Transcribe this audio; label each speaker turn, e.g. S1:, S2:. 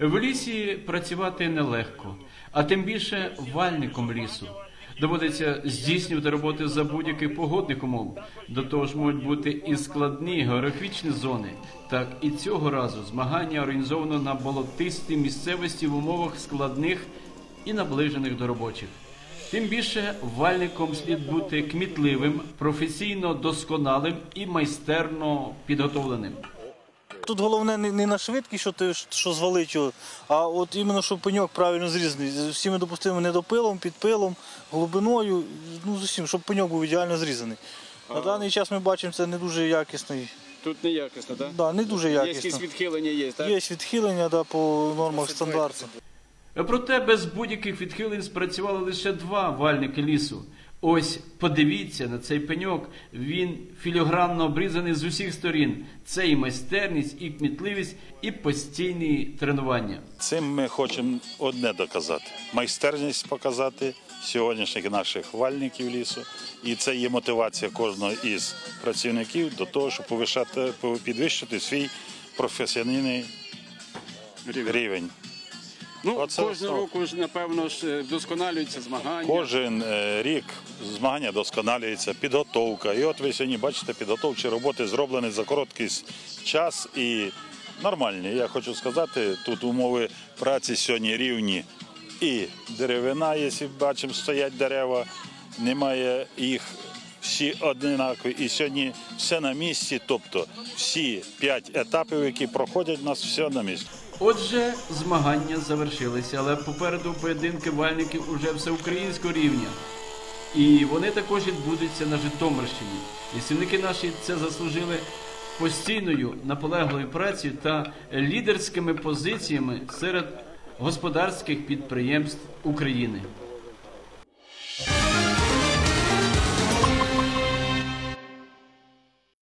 S1: В лісі працювати нелегко, а тим більше вальником лісу. Доводиться здійснювати роботи за будь-яких погодних умов. До того ж можуть бути і складні географічні зони. Так і цього разу змагання організовано на болотистій місцевості в умовах складних і наближених до робочих. Тим більше вальником слід бути кмітливим, професійно досконалим і майстерно підготовленим.
S2: Тут головне не, не на швидкість, що ти що звалить його, а от іменно, щоб пеньок правильно зрізаний. З всіми допустимими недопилом, підпилом, глибиною, ну з усім, щоб пеньок був ідеально зрізаний. На даний час ми бачимо, це не дуже якісний.
S3: Тут неякісно, так?
S2: Да, не дуже
S3: Є
S2: якісно.
S3: якісь відхилення є, так?
S2: Є відхилення да, по нормах стандарту.
S1: Проте без будь-яких відхилень спрацювали лише два вальники лісу. Ось подивіться на цей пеньок. Він філігранно обрізаний з усіх сторін. Це і майстерність, і кмітливість, і постійні тренування.
S4: Цим ми хочемо одне доказати: майстерність показати сьогоднішніх наших вальників лісу. І це є мотивація кожного із працівників до того, щоб повишати, підвищити свій професійний рівень.
S3: Ну,
S4: Оце
S3: кожного року ж, напевно, ж е, вдосконалюються змагання.
S4: Кожен е, рік змагання досконалюється, підготовка. І от ви сьогодні бачите, підготовчі роботи зроблені за короткий час і нормальні. Я хочу сказати, тут умови праці сьогодні рівні. І деревина, якщо бачимо, стоять дерева, немає їх всі однакові. І сьогодні все на місці, тобто всі п'ять етапів, які проходять, у нас все на місці.
S1: Отже, змагання завершилися, але попереду поєдинки вальників уже всеукраїнського рівня. І вони також відбудуться на Житомирщині. Лісівники наші це заслужили постійною наполеглою працею та лідерськими позиціями серед господарських підприємств України.